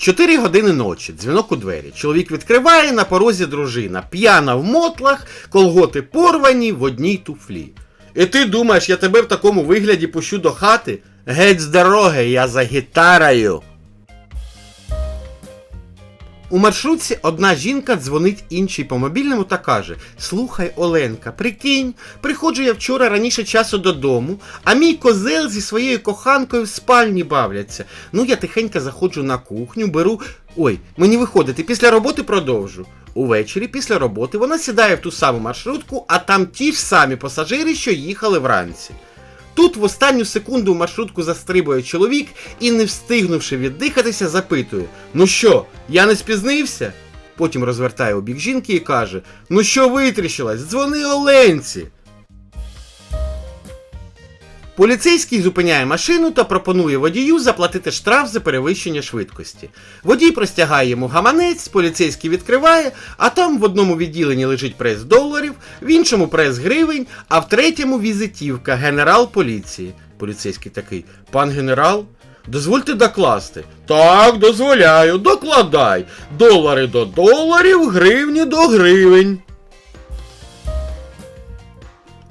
Чотири години ночі, дзвінок у двері. Чоловік відкриває на порозі дружина, п'яна в мотлах, колготи порвані в одній туфлі. І ти думаєш, я тебе в такому вигляді пущу до хати? Геть з дороги, я за гітарою. У маршрутці одна жінка дзвонить іншій по мобільному та каже: Слухай, Оленка, прикинь, приходжу я вчора раніше часу додому, а мій козел зі своєю коханкою в спальні бавляться. Ну, я тихенько заходжу на кухню, беру. Ой, мені виходити, після роботи продовжу. Увечері, після роботи, вона сідає в ту саму маршрутку, а там ті ж самі пасажири, що їхали вранці. Тут в останню секунду в маршрутку застрибує чоловік і, не встигнувши віддихатися, запитує: Ну що, я не спізнився? Потім розвертає у бік жінки і каже: Ну що витріщилась? Дзвони Оленці. Поліцейський зупиняє машину та пропонує водію заплатити штраф за перевищення швидкості. Водій простягає йому гаманець, поліцейський відкриває, а там в одному відділенні лежить прес доларів, в іншому прес гривень, а в третьому візитівка генерал поліції. Поліцейський такий: Пан генерал, дозвольте докласти. Так, дозволяю, докладай. Долари до доларів, гривні до гривень.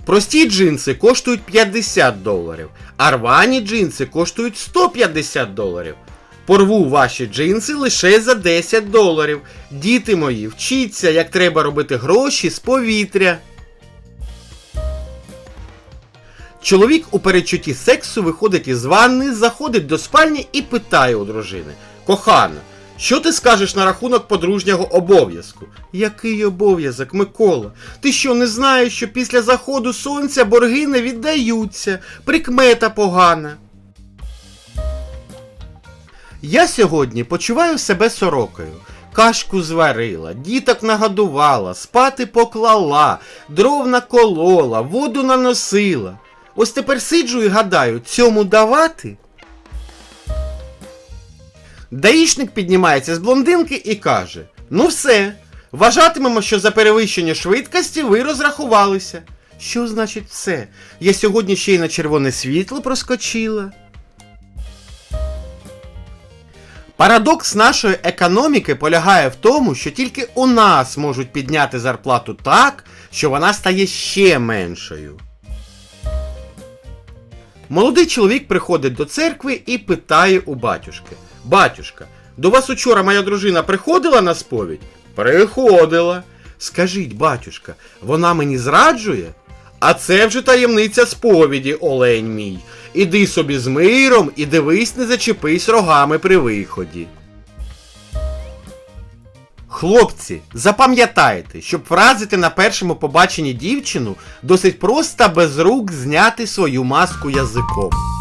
Прості джинси коштують 50 доларів, а рвані джинси коштують 150 доларів. Порву ваші джинси лише за 10 доларів. Діти мої, вчіться, як треба робити гроші з повітря. Чоловік у передчутті сексу виходить із ванни, заходить до спальні і питає у дружини: Кохана, що ти скажеш на рахунок подружнього обов'язку? Який обов'язок, Микола? Ти що не знаєш, що після заходу сонця борги не віддаються, прикмета погана. Я сьогодні почуваю себе сорокою. Кашку зварила, діток нагодувала, спати поклала, дров наколола, воду наносила. Ось тепер сиджу і гадаю, цьому давати? Даїшник піднімається з блондинки і каже: Ну все, вважатимемо, що за перевищення швидкості ви розрахувалися. Що значить все? Я сьогодні ще й на червоне світло проскочила. Парадокс нашої економіки полягає в тому, що тільки у нас можуть підняти зарплату так, що вона стає ще меншою. Молодий чоловік приходить до церкви і питає у батюшки: Батюшка, до вас учора моя дружина приходила на сповідь? Приходила. Скажіть, батюшка, вона мені зраджує? А це вже таємниця сповіді, олень мій. Іди собі з миром і дивись, не зачепись рогами при виході. Хлопці, запам'ятайте, щоб вразити на першому побаченні дівчину, досить просто без рук зняти свою маску язиком.